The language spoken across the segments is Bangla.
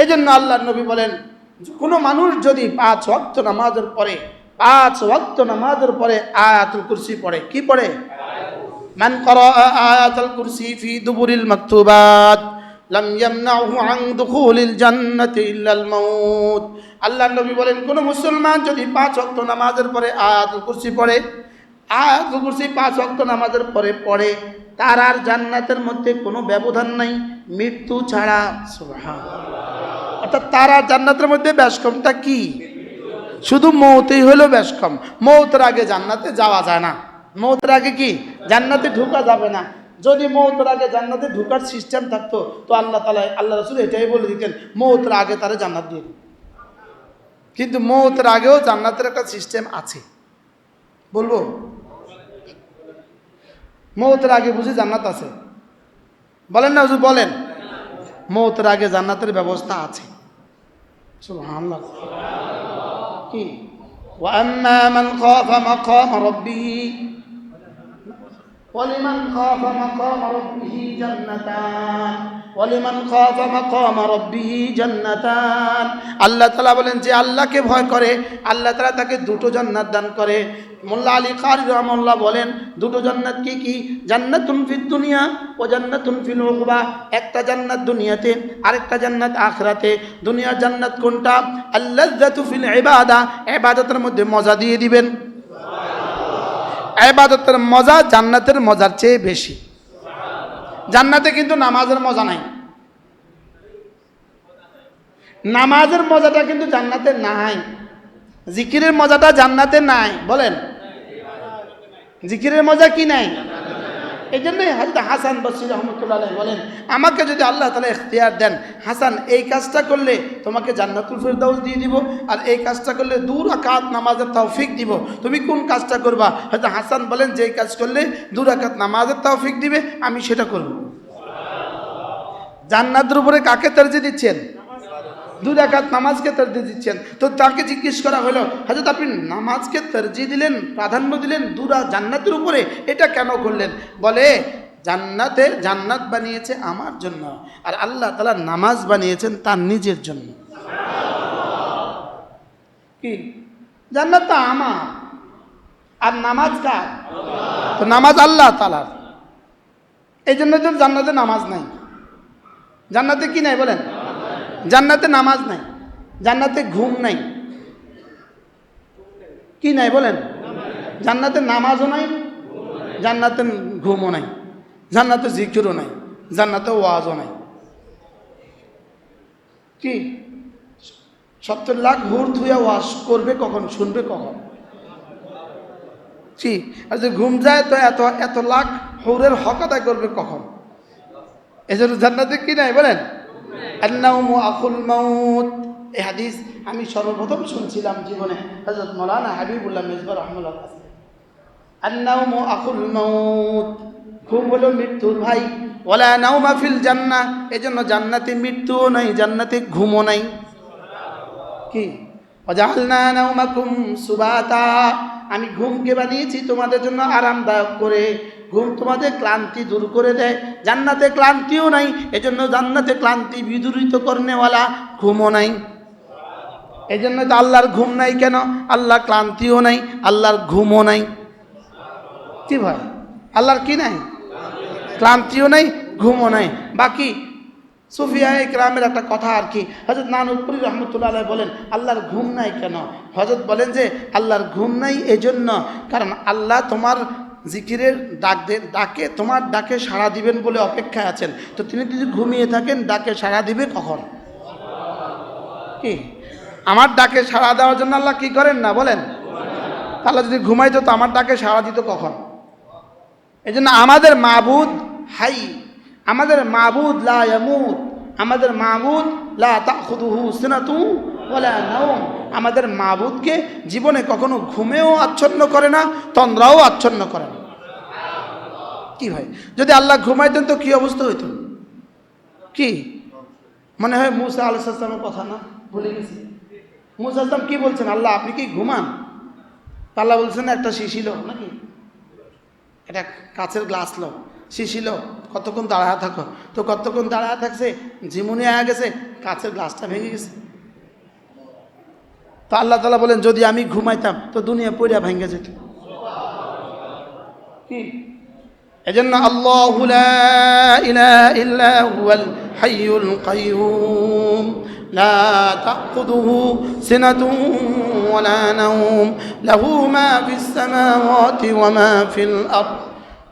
এই জন্য আল্লাহ নবী বলেন, কোনো মানুষ যদি পাঁচ ওয়াক্ত নামাজের পরে, পাঁচ ওয়াক্ত নামাজের পরে আয়াতুল কুরসি পড়ে, কি পড়ে? মান করা আয়াতুল কুরসি ফি দুবুরিল মাকতুবাত, লাম ইয়ামনাহু আন দুখুলিল জান্নাতি ইল্লাল মাউত। আল্লাহ নবী বলেন, কোন মুসলমান যদি পাঁচ ওয়াক্ত নামাজের পরে আয়াতুল কুরসি পড়ে, আয়াতুল কুরসি পাঁচ ওয়াক্ত নামাজের পরে পড়ে, তার আর জান্নাতের মধ্যে কোনো ব্যবধান নাই, মৃত্যু ছাড়া, সুবহানাল্লাহ। অর্থাৎ তার আর জান্নাতের মধ্যে ব্যাসকমটা কি? শুধু মৌতেই হলো ব্যাসকম মৌতের আগে জান্নাতে যাওয়া যায় না। মৌতের আগে কি? জান্নাতে ঢুকা যাবে না। যদি মৌতের আগে জান্নাতে ঢুকার সিস্টেম থাকতো, তো আল্লাহ তালা আল্লাহ রসুল এটাই বলে দিতেন, মৌতের আগে তারা জান্নাত দিয়ে কিন্তু মৌতের আগেও জান্নাতের একটা সিস্টেম আছে। বলব? মৌতের আগে বুঝি জান্নাত আছে? বলেন না হুজুর, বলেন। মৌতের আগে জান্নাতের ব্যবস্থা আছে। سبحان الله وأما من خاف مقام ربه ولمن خاف مقام ربه جنتان ولمن خاف مقام ربه جنتان আল্লাহ তাআলা বলেন যে আল্লাহকে ভয় করে আল্লাহ তাআলা তাকে দুটো জান্নাত দান করে মোল্লা আলী কারি রহমাল্লাহ বলেন দুটো জান্নাত কি কি জান্নাতুন ফিদ দুনিয়া ও জান্নাতুন ফিল উকবা একটা জান্নাত দুনিয়াতে আরেকটা জান্নাত আখরাতে দুনিয়ার জান্নাত কোনটা আল্লায্জাতু ফিল ইবাদা ইবাদতের মধ্যে মজা দিয়ে দিবেন ইবাদতের মজা জান্নাতের মজার চেয়ে বেশি। জান্নাতে কিন্তু নামাজের মজা নাই। নামাজের মজাটা কিন্তু জান্নাতে নাই। জিকিরের মজাটা জান্নাতে নাই। বলেন। জিকিরের মজা কি নাই? এই জন্যই হাজরত হাসান বসির রহমতুল্লাহ বলেন, আমাকে যদি আল্লাহ তালা এখতিয়ার দেন, হাসান, এই কাজটা করলে তোমাকে জান্নাতুল ফিরদাউস দিয়ে দিব, আর এই কাজটা করলে দু রাকাত নামাজের তৌফিক দিব। তুমি কোন কাজটা করবা? হয়তো হাসান বলেন যে কাজ করলে দু রাকাত নামাজের তৌফিক দিবে, আমি সেটা করব। জান্নাতের উপরে কাকে তরজি দিচ্ছেন? দু রাকাত নামাজকে তরজি দিচ্ছেন। তো তাকে জিজ্ঞেস করা হলো হাজরত আপনি নামাজকে তরজি দিলেন, প্রাধান্য দিলেন দুরা জান্নাতের উপরে? এটা কেন করলেন? বলে, জান্নাতে জান্নাত বানিয়েছে আমার জন্য আর আল্লাহ তালা নামাজ বানিয়েছেন তার নিজের জন্য। কি? জান্নাত তো আমার। আর নামাজ কার? তো নামাজ আল্লাহ তালার এই জন্য জান্নাতে নামাজ নাই। জান্নাতে কি নাই বলেন? জান্নাতে নামাজ নাই, জান্নাতে ঘুম নাই। কি নাই বলেন? জান্নাতে নামাজও নাই, জান্নাতে ঘুমও নাই, জান্নাতে জিকিরও নাই, জান্নাতে ওয়াজও নাই। কি? সত্তর লাখ হুর থুয়া ওয়াজ করবে কখন, শুনবে কখন? কি আর যদি ঘুম যায় তো এত এত লাখ হৌরের হক আদায় করবে কখন? এজন্য জান্নাতে কি নাই বলেন? আন্নাউমু আকুল মাউত। এই হাদিস আমি সর্বপ্রথম শুনছিলাম জীবনে হজরত মৌলানা হাবিবুল্লাহ মেজবা রহমুল্লাহ কাছে আন্নাউমু আকুল মাউত। ঘুম হলো মৃত্যুর ভাই। ওলা নাও মাফিল জান্না এজন্য জান্নাতে মৃত্যুও নাই, জান্নাতে ঘুমও নাই। কি? অজালনা নাউমাকুম সুবাতা। আমি ঘুমকে বানিয়েছি তোমাদের জন্য আরামদায়ক করে। ঘুম তোমাদের ক্লান্তি দূর করে দেয়। জান্নাতে ক্লান্তিও নাই, এজন্য জান্নাতে ক্লান্তি বিদূরিত করনেওয়ালা ঘুমও নাই। এই জন্য তো আল্লাহর ঘুম নাই কেন? আল্লাহ ক্লান্তিও নাই, আল্লাহর ঘুমও নাই। কি ভাই? আল্লাহর কি নাই? ক্লান্তিও নাই, ঘুমও নাই। বাকি সুফিয়া ইকরামের একটা কথা আর কি। হজরত নানুপুরি রহমতুল্লাহ বলেন, আল্লাহর ঘুম নাই কেন? হজরত বলেন যে, আল্লাহর ঘুম নাই এজন্য, কারণ আল্লাহ তোমার জিকিরের ডাক, ডাকে তোমার ডাকে সাড়া দিবেন বলে অপেক্ষায় আছেন। তো তিনি যদি ঘুমিয়ে থাকেন, ডাকে সাড়া দিবে কখন? কি? আমার ডাকে সাড়া দেওয়ার জন্য আল্লাহ কি করেন না বলেন? আল্লাহ যদি ঘুমাইতো, তো আমার ডাকে সাড়া দিত কখন? এই জন্য আমাদের মাবুদ হাই, আমাদের মাবুদ লা ইয়ামুত। আমাদের মাবুদ, লা তাখুদুহু সিনাতু আমাদের মাবুদকে জীবনে কখনো ঘুমেও আচ্ছন্ন করে না, তন্দ্রাও আচ্ছন্ন করে না। কি ভাই? যদি আল্লাহ ঘুমাইতেন তো কি অবস্থা হইত? কি? মনে হয় মুসা আলাইসালামের কথা না? ভুলে গেছি। মুসা আসলাম কি বলছেন? আল্লাহ, আপনি কি ঘুমান? আল্লাহ বলছেন, একটা শিশি লো নাকি? এটা কাছের গ্লাস লো শিশিল কতক্ষণ দাঁড়ায় থাকো তো কতক্ষণ দাঁড়ায় থাকছে ঝিমুনি আয়া গেছে কাছের গ্লাসটা ভেঙে গেছে তো আল্লাহ তালা বলেন যদি আমি ঘুমাইতাম তো দুনিয়া পড়িয়া ভেঙে যেত কি এজন্য আল্লাহ লা ইলাহা ইল্লা হুয়াল হাইয়ুল কাইয়ুম لا تأخذه سنة ولا نوم له ما في السماوات وما في الأرض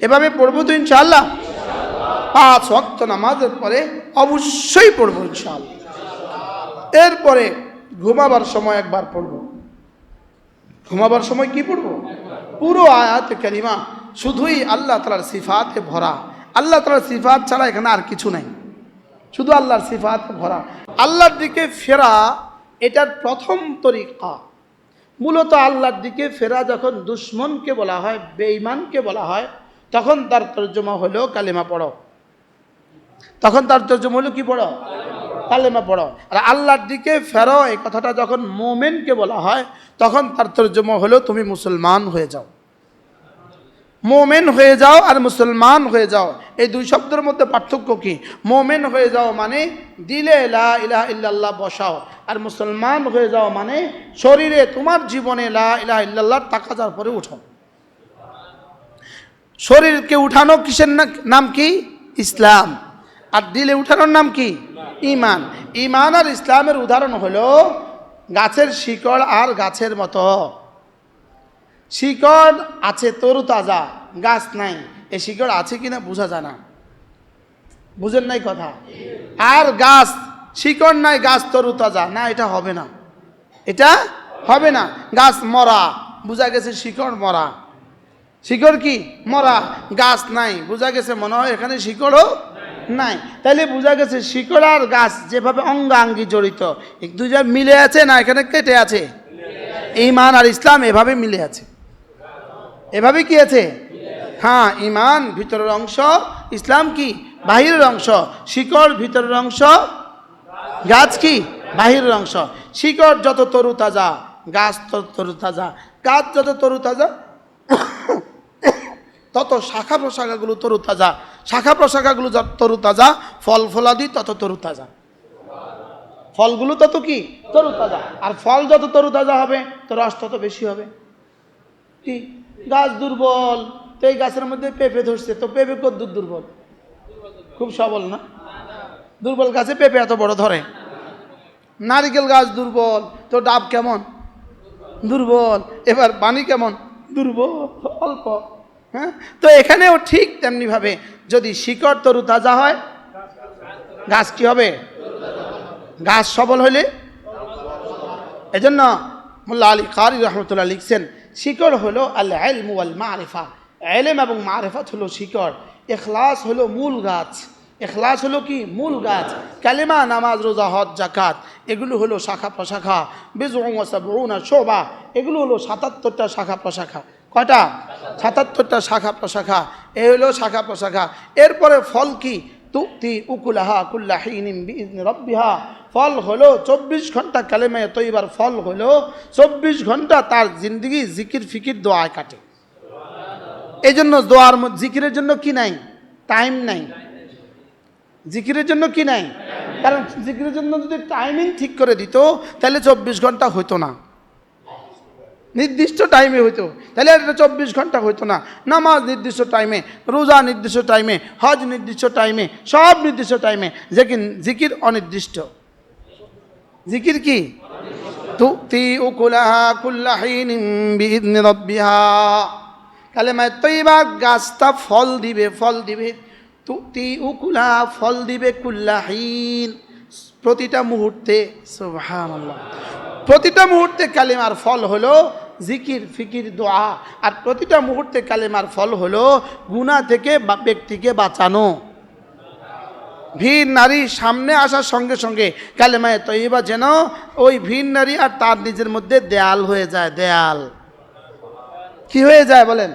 এভাবে পড়ব তো ইনশাআল্লাহ। পাঁচ ওয়াক্ত নামাজের পরে অবশ্যই পড়ব ইনশাআল্লাহ। এরপরে ঘুমাবার সময় একবার পড়ব। ঘুমাবার সময় কি পড়ব? পুরো আয়াত কালিমা শুধুই আল্লাহ তালার সিফাতে ভরা। আল্লাহ তালার সিফাত ছাড়া এখানে আর কিছু নাই। শুধু আল্লাহর সিফাতে ভরা। আল্লাহর দিকে ফেরা এটার প্রথম তরিকা। মূলত আল্লাহর দিকে ফেরা যখন দুশ্মনকে বলা হয়, বেঈমানকে বলা হয়, তখন তার তর্জমা হলো কালেমা পড়ো। তখন তার তর্জমা হলো কি পড়ো? কালেমা পড়ো। আর আল্লাহর দিকে ফেরো, এই কথাটা যখন মোমেনকে বলা হয়, তখন তার তর্জমা হলো তুমি মুসলমান হয়ে যাও। মোমেন হয়ে যাও আর মুসলমান হয়ে যাও। এই দুই শব্দের মধ্যে পার্থক্য কি? মোমেন হয়ে যাও মানে দিলে লা ইলাহ ইল্লাল্লাহ বসাও, আর মুসলমান হয়ে যাও মানে শরীরে তোমার জীবনে লা ইলাহা ইল্লাল্লাহ তাকাজার পরে উঠাও। শরীরকে উঠানো কিসের নাম কি? ইসলাম। আর দিলে উঠানোর নাম কি? ইমান। ইমান আর ইসলামের উদাহরণ হলো গাছের শিকড় আর গাছের মতো। শিকড় আছে তরু তাজা গাছ নাই। এই শিকড় আছে কিনা বোঝা যায় না। বুঝেন নাই কথা? আর গাছ, শিকড় নাই, গাছ তরু তাজা না, এটা হবে না। এটা হবে না। গাছ মরা। বোঝা গেছে শিকড় মরা। শিকড় কি? মরা। গাছ নাই। বোঝা গেছে মনে হয় এখানে শিকড়ও নাই। তাহলে বোঝা গেছে শিকড় আর গাছ যেভাবে অঙ্গাঙ্গি জড়িত দুজন মিলে আছে না এখানে কেটে আছে? ইমান আর ইসলাম এভাবে মিলে আছে। এভাবে কি আছে? হ্যাঁ ইমান ভিতরের অংশ, ইসলাম কি? বাহিরের অংশ। শিকড় ভিতরের অংশ, গাছ কি? বাহিরের অংশ। শিকড় যত তরু তাজা, গাছ তত তরু তাজা, গাছ যত তরু তাজা, তত শাখা প্রশাখাগুলো তরু তাজা, শাখা প্রশাখাগুলো যত তরু তাজা, ফল ফলাদি তত তরু তাজা। ফলগুলো তত কি? তরু তাজা। আর ফল যত তরু তাজা হবে, তো রস তত বেশি হবে। কি? গাছ দুর্বল, তো এই গাছের মধ্যে পেঁপে ধরছে, তো পেঁপে কদ্দুর দুর্বল? খুব সবল না? দুর্বল গাছে পেঁপে এত বড় ধরে। নারিকেল গাছ দুর্বল, তো ডাব কেমন? দুর্বল। এবার পানি কেমন? দুর্বল, অল্প। হ্যাঁ? তো এখানেও ঠিক তেমনিভাবে যদি শিকড় তরু তাজা হয়, গাছ কি হবে? গাছ সবল হলে এজন্য মোল্লা আলী কারি রহমতুল্লাহ লিখছেন শিকড় হলো আল্লাহ এলমু আল মারেফা এলেম এবং মারেফাত হলো শিকড়। এখলাস হলো মূল গাছ। এখলাস হলো কি? মূল গাছ। কালেমা, নামাজ, রোজা, হজ জাকাত এগুলো হলো শাখা প্রশাখা। বেজুনা শোভা, এগুলো হলো সাতাত্তরটা শাখা প্রশাখা। কটা সাতাত্তরটা শাখা প্রশাখা। এ হলো শাখা প্রশাখা। এরপরে ফল কি? তুক্তি উকুলাহা কুল্লাহিনিম রব্বিহা। ফল হলো চব্বিশ ঘণ্টা কালেমায় তৈবার ফল হলো চব্বিশ ঘণ্টা তার জিন্দগি জিকির ফিকির দোয়ায় কাটে। এই জন্য দোয়ার জিকিরের জন্য কি নাই? টাইম নাই। জিকিরের জন্য কি নাই? কারণ জিকিরের জন্য যদি টাইমিং ঠিক করে দিত, তাহলে চব্বিশ ঘণ্টা হতো না। নির্দিষ্ট টাইমে হইতো। তাহলে এটা চব্বিশ ঘণ্টা হইতো না। নামাজ নির্দিষ্ট টাইমে রোজা নির্দিষ্ট টাইমে হজ নির্দিষ্ট টাইমে সব নির্দিষ্ট টাইমে যেকিন জিকির অনির্দিষ্ট। জিকির কি? তুতি উকুলাহা কুল্লাহিন বিইذن রব্বিহা। কালেমায় তৈবা গাছটা ফল দিবে ফল দিবে। তুতি উকুলা ফল দিবে কুল্লাহীন প্রতিটা মুহূর্তে, সুবহানাল্লাহ। প্রতিটা মুহূর্তে কালিমার ফল হলো জিকির, ফিকির, দোয়া। আর প্রতিটা মুহূর্তে কালেমার ফল হলো গুণা থেকে ব্যক্তিকে বাঁচানো। ভিন নারী সামনে আসার সঙ্গে সঙ্গে কালেমায় তৈবা যেন ওই ভিন নারী আর তার নিজের মধ্যে দেয়াল হয়ে যায়, দেয়াল। কি হয়ে যায় বলেন?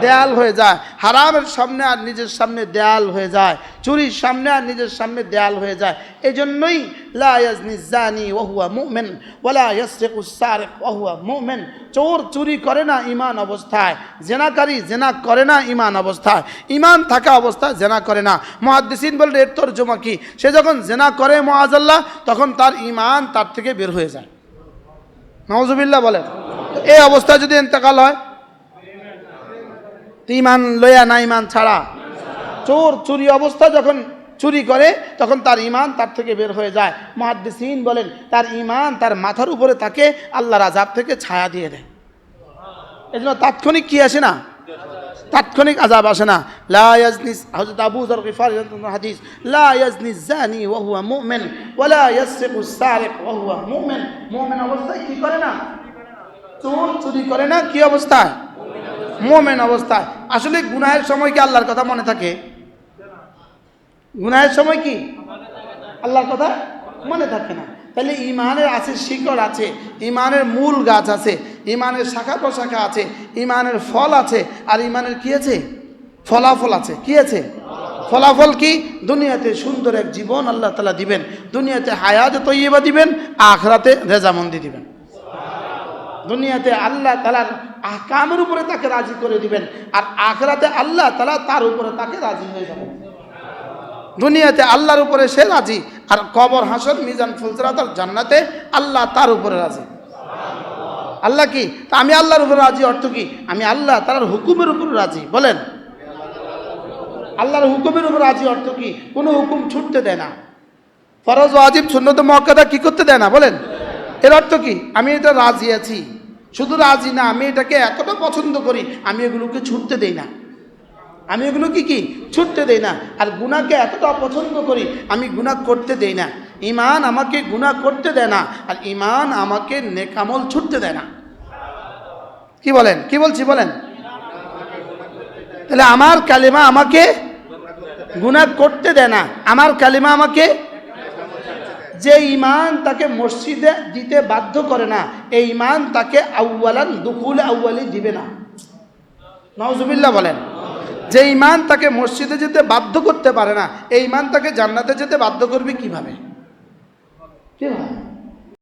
দেয়াল হয়ে যায়। হারামের সামনে আর নিজের সামনে দেয়াল হয়ে যায়। চুরির সামনে আর নিজের সামনে দেয়াল হয়ে যায়। এই জন্যই লা ইয়াজনি জানি ওহুয়া মুমেন ওহুয়া মুমেন। চোর চুরি করে না ইমান অবস্থায়। জেনাকারী জেনা করে না ইমান অবস্থায়। ইমান থাকা অবস্থায় জেনা করে না। মহাদ্দিসিন বললে, এর তর্জমা কি? সে যখন জেনা করে মহাজাল্লাহ তখন তার ইমান তার থেকে বের হয়ে যায়। নওয়াজুবিল্লাহ বলেন। এই অবস্থায় যদি ইন্তেকাল হয় ইমান লইয়া না ইমান ছাড়া? চোর, চুরি অবস্থা যখন চুরি করে, তখন তার ইমান তার থেকে বের হয়ে যায়। মহাদ্দিসিন বলেন, তার ইমান তার মাথার উপরে তাকে আল্লাহর আজাব থেকে ছায়া দিয়ে দেয়। এই জন্য তাৎক্ষণিক কি আসে না? তাৎক্ষণিক আজাব আসে না। লা ইয়াজনি হযরত আবু যর গিফারি হাদিস, লা ইয়াজনি জানি ওয়া হুয়া মুমিন, ওয়া লা ইয়াসরিকু সারিক ওয়া হুয়া মুমিন। মুমিন অবস্থায় কি করে না? চোর, চুরি করে না? কি অবস্থায়? মোমেন অবস্থায় আসলে গুনাহের সময় কি আল্লাহর কথা মনে থাকে? গুনাহের সময় কি? আল্লাহর কথা মনে থাকে না। তাহলে ইমানের আছে শিকড় আছে ইমানের মূল গাছ আছে ইমানের শাখা প্রশাখা আছে ইমানের ফল আছে, আর ইমানের কি আছে? ফলাফল আছে। কি আছে? ফলাফল কি? দুনিয়াতে সুন্দর এক জীবন আল্লাহ তালা দিবেন, দুনিয়াতে হায়াত তৈবা দিবেন, আখরাতে রেজামন্দি দিবেন। দুনিয়াতে আল্লাহ তালার আহকামের উপরে তাকে রাজি করে দিবেন, আর আখরাতে আল্লাহ তালা তার উপরে তাকে রাজি হয়ে যাবেন। দুনিয়াতে আল্লাহর উপরে সে রাজি, আর কবর, হাসর, মিজান ফুলসরাতার জান্নাতে আল্লাহ তার উপরে রাজি। আল্লাহ কি? তা আমি আল্লাহর উপরে রাজি অর্থ কি? আমি আল্লাহ তার হুকুমের উপর রাজি, বলেন। আল্লাহর হুকুমের উপর রাজি অর্থ কি? কোনো হুকুম ছুটতে দেয় না। ফরজ, ওয়াজিব, সুন্নত মক্কাদা কি করতে দেয় না, বলেন। এর অর্থ কি? আমি এটা রাজি আছি। শুধু রাজি না, আমি এটাকে এতটা পছন্দ করি, আমি এগুলোকে ছুটতে দেই না। আমি এগুলো কি কি? ছুটতে দেই না। আর গুণাকে এতটা পছন্দ করি, আমি গুনাহ করতে দেই না। ইমান আমাকে গুনাহ করতে দেয় না, আর ইমান আমাকে নেকামল ছুটতে দেয় না। কি বলেন? কি বলছি বলেন? তাহলে আমার কালিমা আমাকে গুনাহ করতে দেয় না। আমার কালিমা আমাকে যে ইমান তাকে মসজিদে দিতে বাধ্য করে না, এই ইমান তাকে আউ্বালান দুকুল আউ্বালি দিবে না। নজুবিল্লা বলেন, যে ইমান তাকে মসজিদে যেতে বাধ্য করতে পারে না, এই ইমান তাকে জান্নাতে যেতে বাধ্য করবে কীভাবে? কীভাবে?